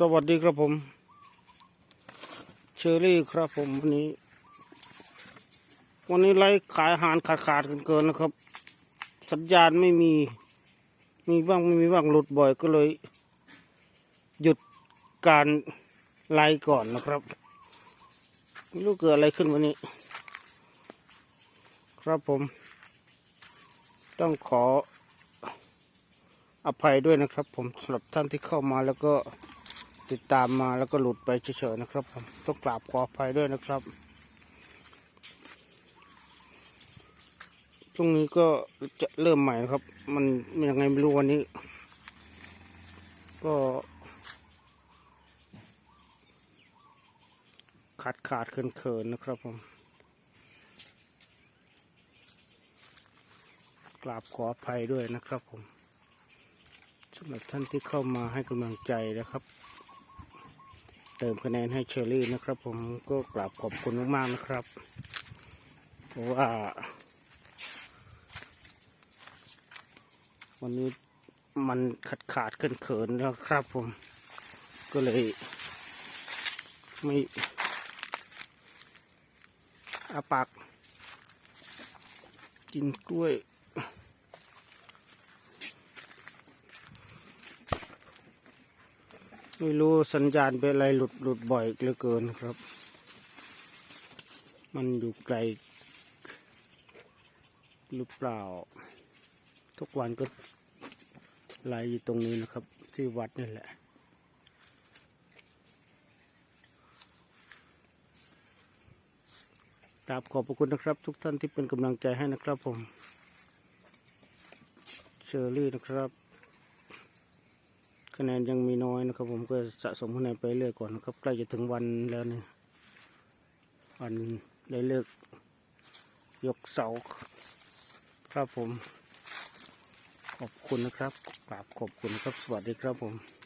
สวัสดีครับผมเชอรี่ครับผมวันนี้ วันนี้ไลฟ์ขายอาหารขาดขาดๆเกินนะครับ สัญญาณไม่มี มีบ้างไม่มีบ้างหลุดบ่อยก็เลย หยุดการไลฟ์ก่อนนะครับไม่รู้เกิดอะไรขึ้นวันนี้ ครับผม ต้องขออภัยด้วยนะครับ ผมสำหรับท่านที่เข้ามาแล้วก็ ติดตามมาแล้วก็หลุดไปเฉยๆนะครับผมต้องกราบขออภัยด้วยนะครับพรุ่งนี้ก็จะเริ่มใหม่ครับ มันยังไงไม่รู้วันนี้ ก็ ขาดขาดเขินเขินๆนะครับผมกราบขออภัยด้วยนะครับผมสำหรับท่านที่เข้ามาให้กำลังใจนะครับ เติมคะแนนให้เชอรี่นะครับ ผมก็กราบขอบคุณมากๆนะครับเพราะว่า วันนี้มันขาดขาดเขินเขินๆนะครับ ผม ก็เลย ไม่อาปากกินกล้วย ไม่รู้สัญญาณเป็นอะไรหลุดหลุดบ่อยเหลือเกินครับ มันอยู่ไกลหรือเปล่า ทุกวันก็ไลฟ์อยู่ตรงนี้นะครับ ที่วัดนี่แหละกราบขอบพระคุณนะครับ ทุกท่านที่เป็นกำลังใจให้นะครับผม เชอรี่นะครับ คะแนนยังมีน้อยนะครับ ผมก็สะสมคะแนนไปเรื่อยก่อนนะครับใกล้จะถึงวันแล้วนี่วันได้เลือกยกเสาครับผม ขอบคุณนะครับกราบขอบคุณครับสวัสดีครับผม